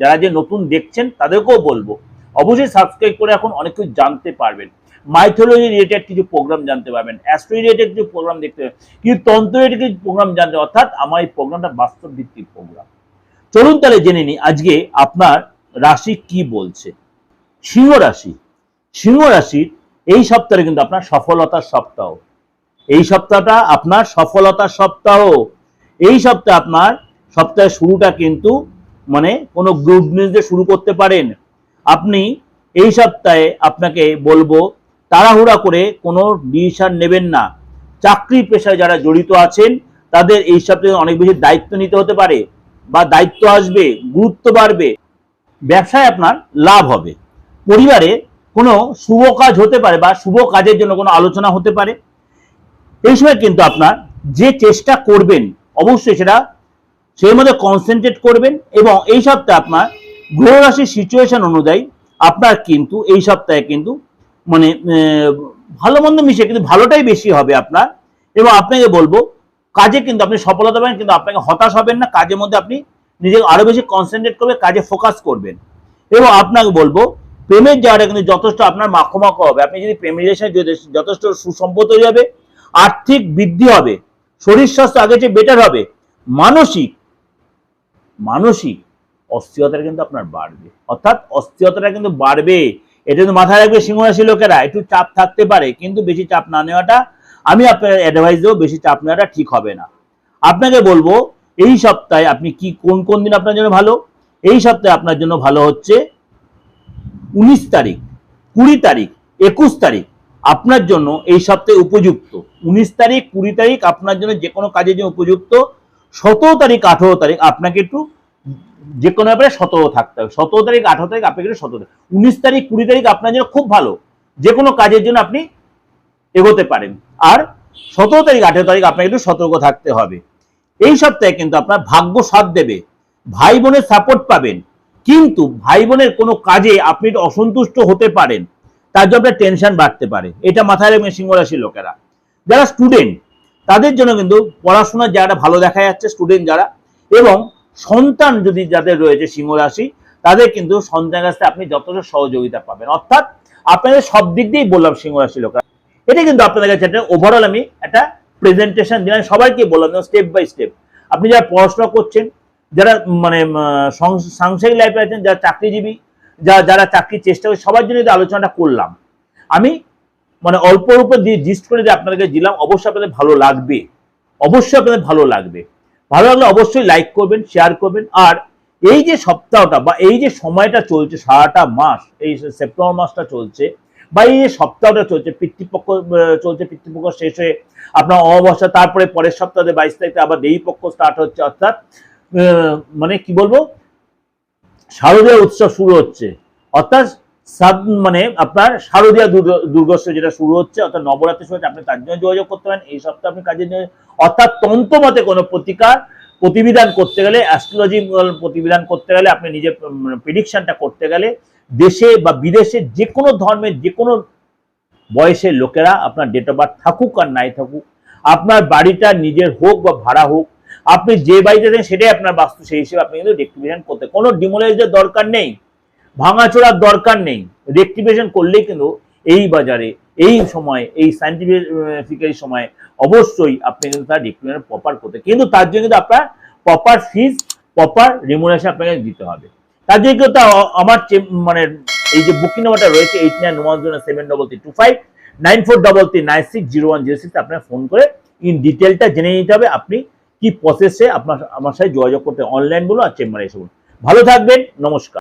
যারা যে নতুন দেখছেন তাদেরকেও বলব। অবশ্যই সাবস্ক্রাইব করে এখন অনেক কিছু জানতে পারবেন। মাইথোলজি রিলেটেড কিছু প্রোগ্রাম জানতে পারবেন। অ্যাস্ট্রো রিলেটেড কিছু প্রোগ্রাম দেখতে পাবেন কিন্তু তন্ত্র রিলেটেড কিছু প্রোগ্রাম জানতে অর্থাৎ আমার এই প্রোগ্রামটা বাস্তব ভিত্তিক প্রোগ্রাম চলুন তাহলে জেনে নিই, আজকে আপনার রাশি কি বলছে? সিংহ রাশি। সিংহ রাশির এই সপ্তাহে কিন্তু আপনার সফলতার সপ্তাহ। এই সপ্তাহটা আপনার সফলতার সপ্তাহ। এই সপ্তাহে আপনার সপ্তাহের শুরুটা কিন্তু মানে কোনো গুড নিউজ দিয়ে শুরু করতে পারেন। আপনি এই সপ্তাহে আপনাকে বলব, তাড়াহুড়া করে কোনো ডিসিশন নেবেন না। চাকরি পেশায় যারা জড়িত আছেন, তাদের এই সপ্তাহে অনেক বেশি দায়িত্ব নিতে হতে পারে বা দায়িত্ব আসবে, গুরুত্ব বাড়বে। ব্যবসায় আপনার লাভ হবে। পরিবারে কোনো শুভ কাজ হতে পারে বা শুভ কাজের জন্য কোনো আলোচনা হতে পারে। এই সময় কিন্তু আপনার যে চেষ্টা করবেন, অবশ্যই সেটা সেই মধ্যে কনসেন্ট্রেট করবেন এবং এই সপ্তাহে আপনার গ্রহ রাশির সিচুয়েশন অনুযায়ী আপনার কিন্তু এই সপ্তাহে কিন্তু মানে ভালো মন্দ মিশে কিন্তু ভালোটাই বেশি হবে আপনার। এবং আপনাকে বলব, কাজে কিন্তু আপনি সফলতা পাবেন, কিন্তু আপনাকে হতাশ হবেন না, কাজের মধ্যে আপনি নিজেকে আরও বেশি কনসেন্ট্রেট করবে কাজে ফোকাস করবেন। এবং আপনাকে বলব, প্রেমের জায়গাটা কিন্তু যথেষ্ট আপনার মাখো মাখো হবে। আপনি যদি প্রেম রিলেশনে যথেষ্ট সুসম্পদ তৈরি হবে, আর্থিক বৃদ্ধি হবে, শরীর স্বাস্থ্য আগে চেয়ে বেটার হবে, মানসিক মানসিক অস্থিরতাটা কিন্তু আপনার বাড়বে। অর্থাৎ অস্থিরতাটা কিন্তু বাড়বে। এটা কিন্তু মাথায় রাখবে সিংহ রাশি লোকেরা, একটু চাপ থাকতে পারে, কিন্তু বেশি চাপ না নেওয়াটা, আমি আপনার অ্যাডভাইস দেবো, বেশি চাপ নেওয়াটা ঠিক হবে না। আপনাকে বলব, এই সপ্তাহে আপনি কি, কোন কোন দিন আপনার জন্য ভালো? এই সপ্তাহে আপনার জন্য ভালো হচ্ছে, উনিশ তারিখ, কুড়ি তারিখ, একুশ তারিখ আপনার জন্য এই সপ্তাহে উপযুক্ত। উনিশ তারিখ, কুড়ি তারিখ আপনার জন্য যে কোনো কাজের জন্য উপযুক্ত। সতেরো তারিখ, আঠেরো তারিখ আপনাকে একটু যে কোনো ব্যাপারে সতর্ক থাকতে হবে। সতেরো তারিখ, আঠারো তারিখ আপনাকে একটু সতর্ক উনিশ তারিখ, কুড়ি তারিখ আপনার জন্য খুব ভালো। যে কোনো কাজের জন্য আপনি এগোতে পারেন। আর সতেরো তারিখ, আঠেরো তারিখ আপনাকে একটু সতর্ক থাকতে হবে। এই সপ্তাহে কিন্তু আপনার ভাগ্য সাথ দেবে। ভাই বোনের সাপোর্ট পাবেন। কিন্তু ভাই বোনের কোনো কাজে আপনি একটু অসন্তুষ্ট হতে পারেন। তার জন্য আপনার টেনশন বাড়তে পারে। এটা মাথায় রাখবেন সিংহরাশির লোকেরা। যারা স্টুডেন্ট তাদের জন্য কিন্তু পড়াশোনার জায়গাটা ভালো দেখা যাচ্ছে স্টুডেন্ট যারা, এবং সন্তান যদি যাদের রয়েছে সিংহ রাশি, তাদের কিন্তু সন্তানের কাছ আপনি যথেষ্ট সহযোগিতা পাবেন। অর্থাৎ আপনাদের সব দিক দিয়েই বললাম সিংহ রাশি লোকেরা। এটা কিন্তু আপনাদের কাছে একটা ওভারঅল আমি একটা প্রেজেন্টেশন দিলাম, সবাইকে বললাম স্টেপ বাই স্টেপ আপনি যারা পড়াশোনা করছেন, যারা মানে সাংসারিক লাইফে আছেন, যারা চাকরিজীবী যারা যারা চাকরির চেষ্টা করে, সবার জন্য আলোচনাটা করলাম। আমি মানে অল্প অল্প দিয়ে জিস্ট করে যে আপনাদেরকে দিলাম, অবশ্যই আপনাদের ভালো লাগবে। অবশ্যই আপনাদের ভালো লাগবে। ভালো লাগলে অবশ্যই লাইক করবেন শেয়ার করবেন। আর এই যে সপ্তাহটা বা এই যে সময়টা চলছে, সারাটা মাস, এই সেপ্টেম্বর মাসটা চলছে, বা এই যে সপ্তাহটা চলছে, পিতৃপক্ষ চলছে, পিতৃপক্ষ শেষ হয়ে আপনার অমাবস্যা, তারপরে পরের সপ্তাহে বাইশ তারিখে আবার দেবী পক্ষ স্টার্ট হচ্ছে, অর্থাৎ মানে কি বলব? শারদীয় উৎসব শুরু হচ্ছে। অর্থাৎ মানে আপনার শারদীয় দুর্গ- দুর্গোৎসব যেটা শুরু হচ্ছে, অর্থাৎ নবরাত্রি শুরু হচ্ছে আপনি তার জন্য যোগাযোগ করতে পারেন। এই সপ্তাহে আপনি কাজের জন্য অর্থাৎ তন্ত্র মতে কোনো প্রতিকার, প্রতিবিধান করতে গেলে অ্যাস্ট্রোলজি প্রতিবিধান করতে গেলে, আপনি নিজের প্রিডিকশনটা করতে গেলে, দেশে বা বিদেশে যে কোনো ধর্মের যে কোনো বয়সের লোকেরা আপনার ডেট অফ বার্থ থাকুক আর নাই থাকুক, আপনার বাড়িটা নিজের হোক বা ভাড়া হোক, আপনি যে বাড়িতে থাকেন সেটাই আপনার বাস্তু, সেই হিসেবে আপনি কিন্তু রেক্টিফিকেশন করতে কোনো ডিমোলাইজের দরকার নেই। ভাঙাচোরার দরকার নেই। রেক্টিফিকেশন করলেই কিন্তু এই বাজারে, এই সময়, এই সাইন্টিফিক সময় অবশ্যই আপনি কিন্তু তার রেক্টিফিকেশন প্রপার করতে কিন্তু তার জন্য কিন্তু আপনার প্রপার ফিজ প্রপার রিমুনেশন আপনাকে দিতে হবে। তার জন্য কিন্তু আমার মানে এই যে বুকিং নাম্বারটা রয়েছে eight nine one zero seven double three two five nine four double three nine six zero one zero six আপনার ফোন করে ইন ডিটেলটা জেনে নিতে হবে আপনি কি প্রসেসে আপনার, আমার সাথে যোগাযোগ করতে অনলাইন বলুন আর চেম্বারে এসে বলুন। ভালো থাকবেন, নমস্কার।